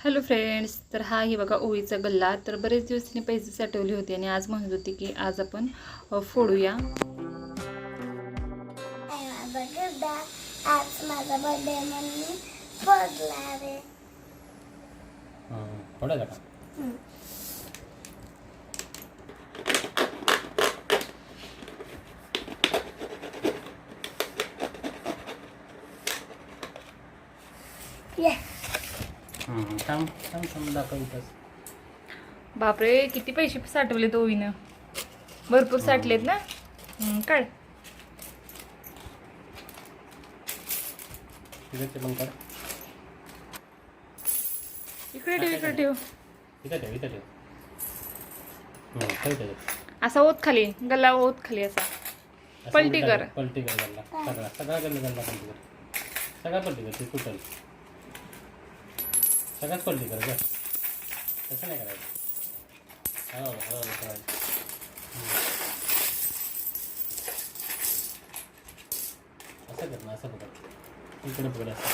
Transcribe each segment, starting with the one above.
Hello friends तर हा ही बघा ओळीचा गल्ला. तर बरेच दिवस तिने पैसे साठवले होते आणि आज म्हणत होती की आज आपण फोडूया. माझा थांब थांब थांब दाखव इथंच बापरे किती पैसे साठवलेत ओळीनं भरपूर साठलेत ना? काढ. तिथे ते पण कर इकडे ठेव इकडे ठेव. इथं ठेव इथं ठेव. ठेव त्याच्यात. असा ओत खाली गल्ला ओत खाली असा. असं पलटी उलटा कर. पलटी कर गल्ला. सगळा सगळा गल्ला गल्ला पलटी कर. सगळा पलटी कर ते तुटल सगळ्यात पलटी कर तसं नाही करायचं. हळूहळू हळूहळू करायचं असं कर ना असं पकड. इकडे पकड असं.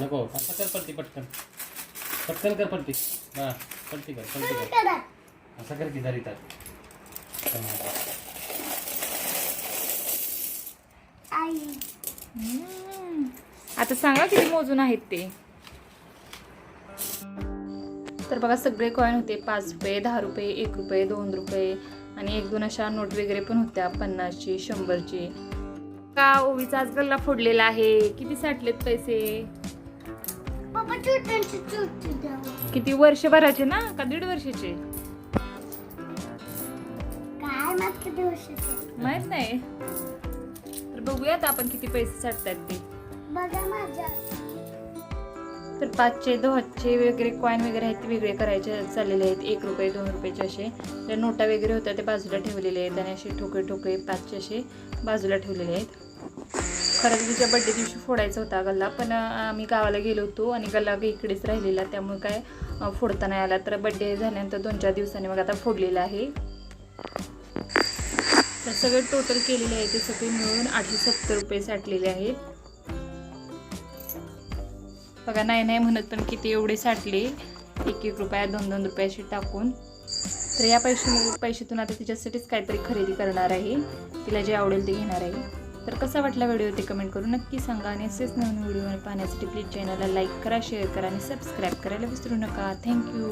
नको असं कर पलटी पटकन. पटकन कर पलटी. हा पलटी कर पलटी कर. असं कर की झाली तर. आई. आता सांगा किती मोजून आहेत ते. तर बघा सगळे कॉईन होते पाच रुपये दहा रुपये एक रुपये दोन रुपये आणि एक दोन अशा नोट वगैरे पण होत्या पन्नासची शंभरची. का ओवीचा आज गल्ला फोडलेला आहे? किती साठलेत पैसे? किती? वर्षभराचे ना? का दीड वर्षाचे? माहीत नाही. तर बघूयात आपण किती पैसे साठतात ते. बघा माझ्या. तर पाचचे दहाचे वगैरे कॉईन वगैरे आहेत ते वेगळे करायचे चाललेले आहेत. एक रुपये दोन रुपयाचे असे. त्या नोटा वगैरे होत्या ते बाजूला ठेवलेले आहेत आणि असे ठोकळे ठोकळे पाचचे असे बाजूला ठेवलेले आहेत. खरं तर तिच्या बड्डे दिवशी फोडायचा होता गल्ला पण आम्ही गावाला गेलो होतो आणि गल्ला इकडेच राहिलेला त्यामुळे काय फोडता नाही आला. तर बड्डे झाल्यानंतर दोन चार दिवसांनी मग आता फोडलेला आहे. तर सगळे टोटल केलेले आहे ते सगळे मिळून आठशे सत्तर रुपये साठलेले आहेत. बघा नाही नाही म्हणत पण किती एवढे साठले. एक एक रुपया दोन दोन रुपयाशी टाकून. तर या पैसे पैशातून आता तिच्यासाठीच काहीतरी खरेदी करणार आहे. तिला जे आवडेल ते घेणार आहे. तर कसा वाटला व्हिडिओ ते कमेंट करून नक्की सांगा आणि असेच नवीन व्हिडिओ पाहण्यासाठी प्लीज चॅनलला लाईक करा शेअर करा आणि सबस्क्राईब करायला विसरू नका. थँक्यू